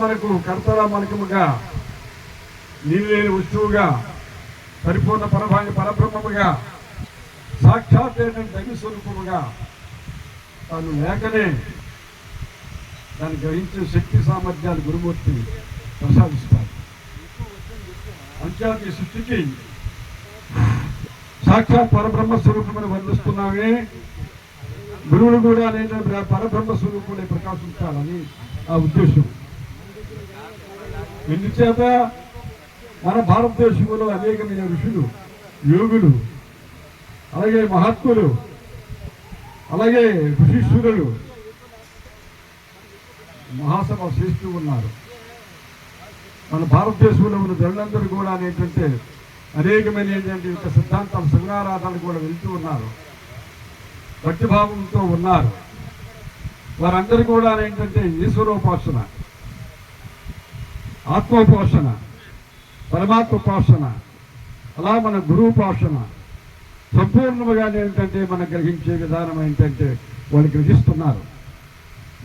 మనకు కర్తల మనకముగా నీరు వస్తువుగా పరిపూర్ణ పరభాని పరబ్రహ్మముగా సాక్షాత్ దగి స్వరూపముగా తాను లేకనే దాన్ని గ్రహించే శక్తి సామర్థ్యాలు గురుమూర్తి ప్రసాదిస్తారు. అంత్యాది సృష్టికి సాక్షాత్ పరబ్రహ్మ స్వరూపమని వర్ణిస్తున్నామే. గురువులు కూడా నేను పరబ్రహ్మ స్వరూపుడే ప్రకాశించాలని ఆ ఉద్దేశం. ఎందుచేత మన భారతదేశంలో అనేకమైన ఋషులు యోగులు అలాగే మహాత్ములు అలాగే ఋషీశ్వరులు మహాసభ చేస్తూ ఉన్నారు. మన భారతదేశంలో ఉన్న జనులందరూ కూడా అనేటువంటి అనేకమైన ఏంటంటే యొక్క సిద్ధాంతాలు సంగారాధాలు కూడా వెళ్తూ ఉన్నారు. భక్తిభావంతో ఉన్నారు. వారందరూ కూడా ఏంటంటే ఈశ్వరోపాసన. ఆత్మోపాసన పరమాత్మోపాసన అలా మన గురువుపాసన సంపూర్ణముగా ఏంటంటే మనం గ్రహించే విధానం ఏంటంటే వాళ్ళు గ్రహిస్తున్నారు.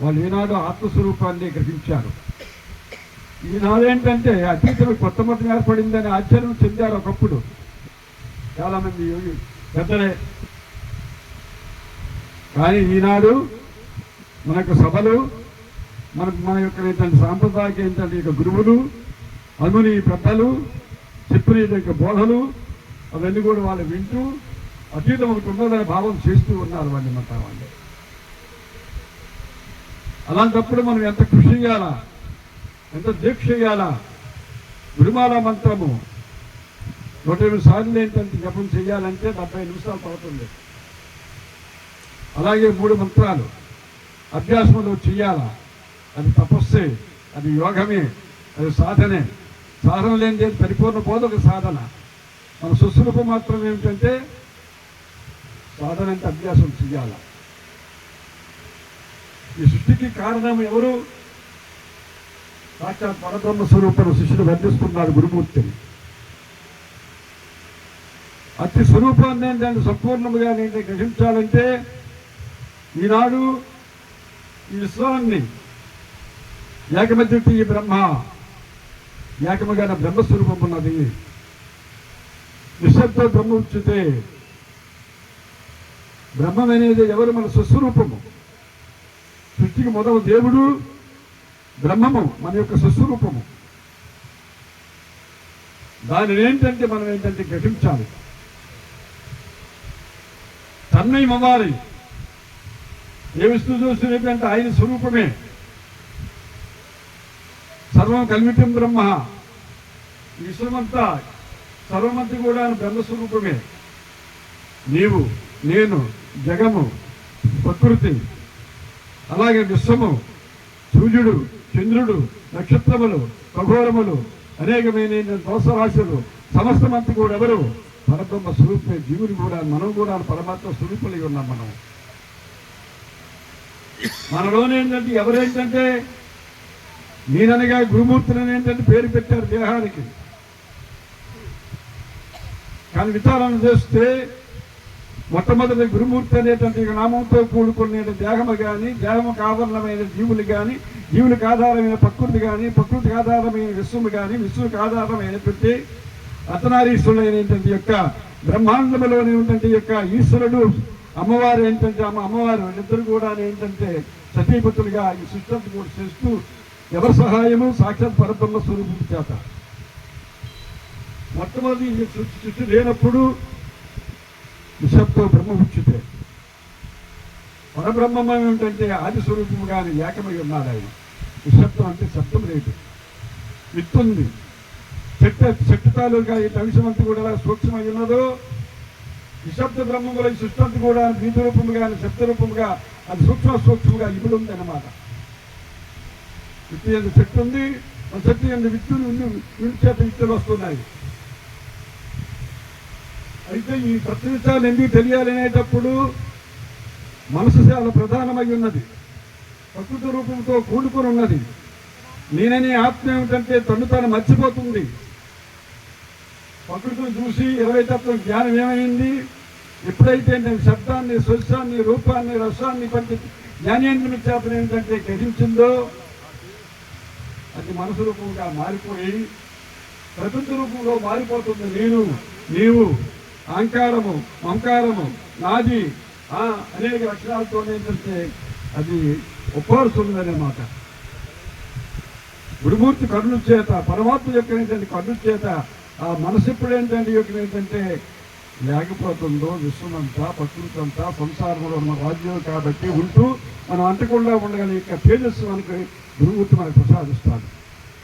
వాళ్ళు ఈనాడు ఆత్మస్వరూపాన్ని గ్రహించారు. ఈనాడు ఏంటంటే అతీతం కొత్త మతం ఏర్పడిందని ఆశ్చర్యం చెందారు ఒకప్పుడు. చాలామంది యోగి పెద్దలే. కానీ ఈనాడు మనకు సభలు మనకు మన యొక్క ఏంటంటే సాంప్రదాయక ఏంటంటే యొక్క గురువులు అనుని పెద్దలు చెప్పిన యొక్క బోధలు అవన్నీ కూడా వాళ్ళు వింటూ అతీతం ఒకటి ఉన్నదనే భావం చేస్తూ ఉన్నారు వాళ్ళు మత వాళ్ళు. అలాంటప్పుడు మనం ఎంత కృషి చేయాలా? ఎంత దీక్ష చేయాలా? గురుమాల మంత్రము. నూట ఎనిమిది సార్లు ఏంటంటే జపం చేయాలంటే డెబ్బై నిమిషాలు పడుతుంది. అలాగే మూడు మంత్రాలు. అభ్యాసంలో చేయాలా? అది తపస్సే అది యోగమే అది సాధనే. సాధన లేనిది పరిపూర్ణ పరిపూర్ణ ఒక సాధన. మన సుస్వరూపం మాత్రం ఏమిటంటే సాధన అంటే అభ్యాసం చెయ్యాల. ఈ సృష్టికి కారణం ఎవరు? సాక్షాత్ పరబ్రహ్మ స్వరూపం శిష్యుడు వర్ణిస్తున్నారు గురుమూర్తిని. అతి స్వరూపాన్ని దాన్ని సంపూర్ణముగా నేను గ్రహించాలంటే ఈనాడు ఈ విశ్వాన్ని ఏకమద్వితి ఈ బ్రహ్మ. ఏకముగా బ్రహ్మస్వరూపం ఉన్నది నిశ్శబ్ద బ్రహ్మ ఉచితే బ్రహ్మం అనేది ఎవరు? మన స్వస్వరూపము. సృష్టికి మొదలు దేవుడు బ్రహ్మము మన యొక్క స్వస్వరూపము. దానిని ఏంటంటే మనం ఏంటంటే గ్రహించాలి. తన్మయం అవ్వాలి ఏ విష్ణు చూసినటువంటి ఆయన స్వరూపమే. సర్వం కల్వితం బ్రహ్మ. విశ్వమంతా సర్వమంతి కూడా బ్రహ్మస్వరూపమే నీవు నేను జగము ప్రకృతి అలాగే విశ్వము సూర్యుడు చంద్రుడు నక్షత్రములు ఖగోరములు అనేకమైన దోషరాశులు సమస్తమంతి కూడా ఎవరు? పరబ్రహ్మ స్వరూపే జీవుని కూడా మనం కూడా పరమాత్మ స్వరూపులై ఉన్నాం మనం. మనలోనేంటంటే ఎవరేంటంటే నేననగా గురుమూర్తిని ఏంటంటే పేరు పెట్టారు దేహానికి. కానీ విచారణ చేస్తే మొట్టమొదటి గురుమూర్తి అనేటువంటి నామంతో కూడుకునే దేహము కానీ దేహముకు ఆధారమైన జీవులు కానీ జీవులకు ఆధారమైన ప్రకృతి కానీ ప్రకృతికి ఆధారమైన విశ్వము కానీ విశ్వకు ఆధారమైనటువంటి అతనారీశ్వరులైనటువంటి యొక్క బ్రహ్మాండములోని ఉన్నటువంటి యొక్క ఈశ్వరుడు అమ్మవారు ఏంటంటే అమ్మ అమ్మవారు ఇద్దరు కూడా ఏంటంటే సతీపతులుగా ఈ సృష్టి కూడా చేస్తూ ఎవరి సహాయము సాక్షాత్ పరబ్రహ్మ స్వరూపం చేత. మొట్టమొదటి సృష్టి లేనప్పుడు నిశ్శబ్ద బ్రహ్మ ఉచితే పరబ్రహ్మం ఏమిటంటే ఆది స్వరూపము కానీ ఏకమై ఉన్నాడు ఆయన. నిశ్శబ్దం అంటే శబ్దం లేదు. విత్తుంది చెట్టు చెట్టు తాలూకా ఈ తవిషమంతా కూడా సూక్ష్మై ఉన్నదో నిశ్శబ్ద బ్రహ్మముల సృష్టి అంతా కూడా బీజ రూపముగా శబ్ద రూపముగా అది సూక్ష్మ సూక్ష్మగా ఇప్పుడు ఉంది అన్నమాట విత్తు ఎందు చెట్టు ఉంది ఆ చెట్టు ఎందు విత్తులు ఉంది విత్తు చేత వస్తున్నాయి. అయితే ఈ ప్రతినిత్యాలు ఎందుకు తెలియాలనేటప్పుడు మనసు చాలా ప్రధానమై ఉన్నది. ప్రకృతి రూపంతో కూడుకొని ఉన్నది. నేననే ఆత్మ ఏమిటంటే తను తాను మర్చిపోతుంది. ప్రకృతిని చూసి ఇరవై తత్వం జ్ఞానం ఏమైంది? ఎప్పుడైతే నేను శబ్దాన్ని స్వశాన్ని రూపాన్ని రసాన్ని పంచి జ్ఞానేంద్రుని చేత ఏంటంటే గ్రహించిందో అది మనసు రూపంగా మారిపోయి ప్రకృతి రూపంలో మారిపోతుంది నేను నీవు అహంకారము మమకారము నాది ఆ, అనేక అక్షరాలతో ఏంటంటే అది ఒప్పరుస్తుందనే మాట. గురుమూర్తి కర్ణుల చేత పరమాత్మ యొక్క ఏంటంటే కర్ణుల చేత ఆ మనసు ఎప్పుడు ఏంటంటే యొక్క ఏంటంటే లేకపోతుందో విశ్వమంతా ప్రకృతి అంతా సంసారంలో ఉన్న రాజ్యం కాబట్టి ఉంటూ మనం అంటకుండా ఉండగలిగే తేజస్సు మనకి గురుమూర్తి మనకు ప్రసాదిస్తాడు.